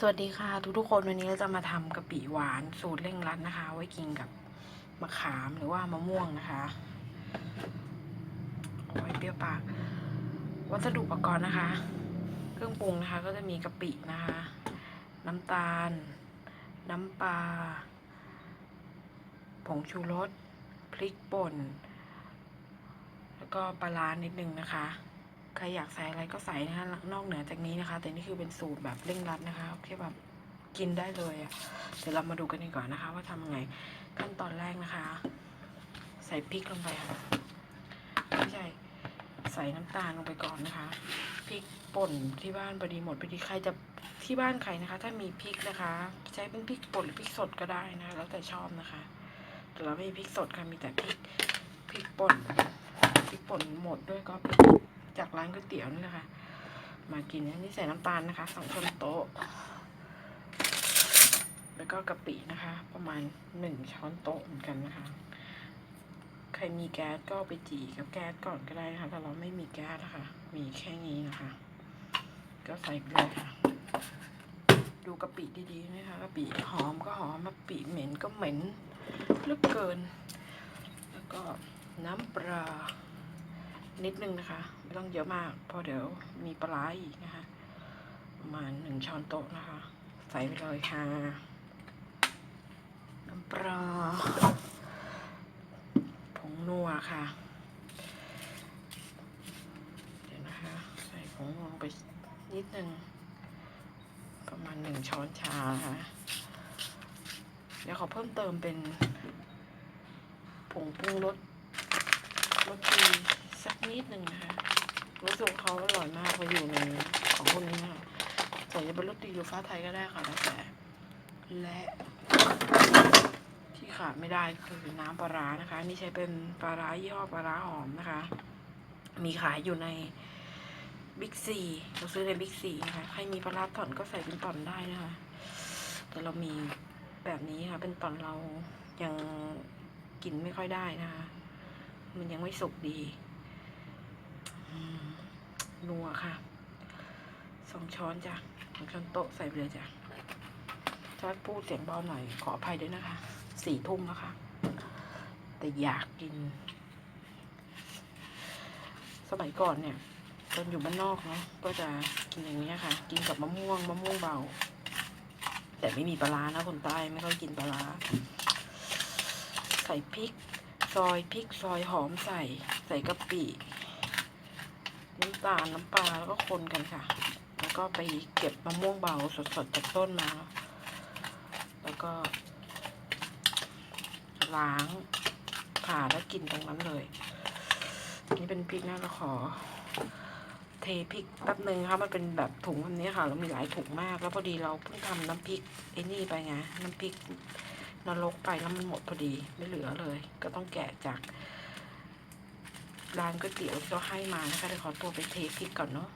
สวัสดีค่ะทุกทุกๆคนวันนี้เราจะมาทำกะปิหวานสูตรเร่งรัดนะคะ ไว้กินกับมะขามหรือว่ามะม่วงนะคะโอ้ยเปรี้ยวปาก วัสดุอุปกรณ์นะคะ เครื่องปรุงนะคะ ก็จะมีกะปินะคะ น้ำตาล น้ำปลาผงชูรสพริกป่น แล้วก็ปลาร้านิดนึงนะคะ ใครอยากใส่อะไรก็ใส่นะคะนอกเหนือจากนี้นะคะ แต่นี่คือเป็นสูตรแบบเร่งรัดนะคะแค่แบบกินได้เลยอะ่ะเดี๋ยวเรามาดูกันดีกว่านะคะ ว่าทำยังไงขั้นตอนแรกนะคะ ใส่พริกลงไปค่ะไม่ใช่ใส่น้ำตาลลงไปก่อนนะคะพริกป่นที่บ้านพอดีหมดพอดีใครจะที่บ้านใครนะคะ ถ้ามีพริกนะคะ ใช้เป็นพริกป่นหรือพริกสดก็ได้นะะแล้วแต่ชอบนะคะแต่เราไม่มีพริกสดค่ะมีแต่พริกพริกป่นพริกป่นหมดด้วยก็พริก จากร้านก๋วยเตี๋ยวนี่แหละค่ะ มากินนี่ใส่น้ำตาลนะคะสองช้อนโต๊ะ แล้วก็กะปินะคะ ประมาณหนึ่งช้อนโต๊ะเหมือนกันนะคะ ใครมีแก๊สก็ไปจี่กับแก๊สก่อนก็ได้นะคะแต่เราไม่มีแก๊สนะคะมีแค่นี้นะคะ ก็ใส่ไปเลยค่ะ ดูกะปิดีๆนะคะกะปิหอมก็หอมกะปิเหม็นก็เหม็นเลือเกิน แล้วก็น้ำปลา นิดนึงนะคะ ไม่ต้องเยอะมาก เพราะเดี๋ยวมีปลาอีกนะคะ ประมาณหนึ่งช้อนโต๊ะนะคะ ใส่ไปเลยค่ะ น้ำปลาผงนัวค่ะ เดี๋ยวนะคะ ใส่ผงนัวลงไปนิดนึง ประมาณหนึ่งช้อนชาค่ะ เดี๋ยวขอเพิ่มเติมเป็นผงปรุงรส รสดีสักนิดหนึ่งนะคะรู้สึกว่าเขาอร่อยมากพออยู่ในของพวกนี้นะคะใส่จะเป็นรสดีหรือฟ้าไทยก็ได้ค่ะแล้วแต่และที่ขาดไม่ได้คือน้ำปลาร้านะคะ นี่ใช้เป็นปลาร้ายี่ห้อปลาร้าหอมนะคะ มีขายอยู่ในบิ๊กซีเราซื้อในบิ๊กซีนะคะใครมีปลาร้าต่อนก็ใส่เป็นต่อนได้นะคะ แต่เรามีแบบนี้ค่ะ เป็นต่อนเรายังกินไม่ค่อยได้นะคะ มันยังไม่สุกดีนัวค่ะสองช้อนจ้ะสองช้อนโต๊ะใส่ไปเลยจ้ะถ้าพูดเสียงเบาหน่อย ขออภัยด้วยนะคะ สี่ทุ่มแล้วค่ะ แต่อยากกิน สมัยก่อนเนี่ย ตอนอยู่บ้านนอกเนาะ ก็จะกินอย่างนี้ค่ะ กินกับมะม่วงมะม่วงเบา แต่ไม่มีปลาร้านะคนใต้ไม่ค่อยกินปลาร้า ใส่พริก อยพริกซอยหอมใส่ใส่กะปิน้ำตาลน้ำปลาแล้วก็คนกันค่ะ แล้วก็ไปเก็บมะม่วงเบาสดๆจากต้นมา แล้วก็ ล้างผ่าแล้วกินตรงนั้นเลย นี่เป็นพริกนะเราขอ เทพริกแป๊บนึงค่ะมันเป็นแบบถุงแบบนี้ค่ะเรามีหลายถุงมาก แล้วพอดีเราเพิ่งทำน้ำพริกไอ้นี่ไปไงน้ำพริก นรกไปแล้วมันหมดพอดีไม่เหลือเลย ก็ต้องแกะจากร้านก๋วยเตี๋ยวที่เขาให้มานะคะเดี๋ยวขอตัวไปเทพริกก่อนเนาะ